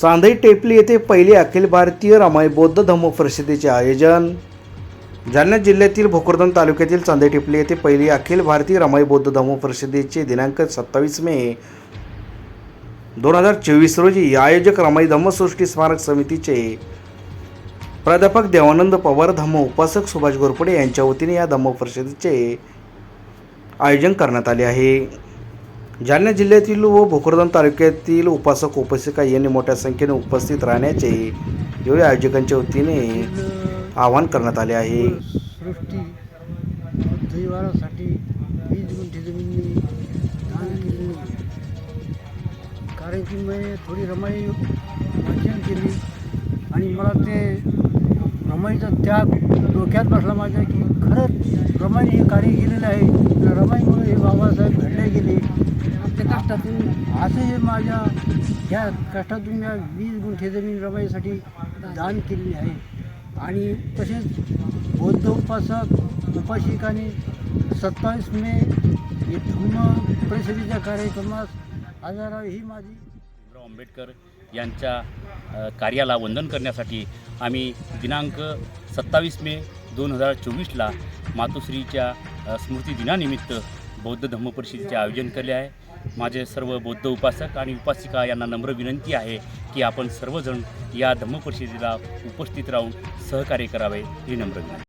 चांदई टेपली येथे पहिली अखिल भारतीय रमाई बौद्ध धम्म परिषदेचे आयोजन. जालना जिल्ह्यातील भोकरदन तालुक्यातील चांदई टेपली येथे पहिली अखिल भारतीय रमाई बौद्ध धम्म परिषदेचे दिनांक सत्तावीस मे दोन हजार चोवीस रोजी आयोजक रमाई धम्मसृष्टी स्मारक समितीचे प्राध्यापक देवानंद पवार धम्म उपासक सुभाष घोरपडे यांच्या वतीने या धम्म परिषदेचे आयोजन करण्यात आले आहे. जालना जिल्ह्यातील व भोकरदन तालुक्यातील उपासक उपासिका यांनी मोठ्या संख्येने उपस्थित राहण्याचे यावेळी आयोजकांच्या वतीने आवाहन करण्यात आले आहे. सृष्टी वीज गुंठे दान केली कारण की मी थोडी रमाई वाचन केली आणि मला ते रमाईचा त्याग डोक्यात बसला माझ्या की खरंच रमाईने हे कार्य केलेलं आहे. कष्टातून असं हे माझ्या ह्या कष्टातून मी वीस गुंठे जमीन रमाईसाठी दान केलेली आहे. आणि तसेच बौद्ध उपासक उपासिकांनी सत्तावीस मे हे धम्म परिषदेच्या कार्यक्रमास हजर राहावे ही माझी भीमराव आंबेडकर यांच्या कार्याला वंदन करण्यासाठी आम्ही दिनांक सत्तावीस मे दोन हजार चोवीसला मातोश्रीच्या स्मृतिदिनानिमित्त बौद्ध धम्म परिषदेचे आयोजन केले आहे. माझे सर्व बौद्ध उपासक आणि उपासिका यांना नम्र विनंती आहे की आपण सर्वजण या धम्म परिषदेला उपस्थित राहून सहकार्य करावे ही नम्र विनंती.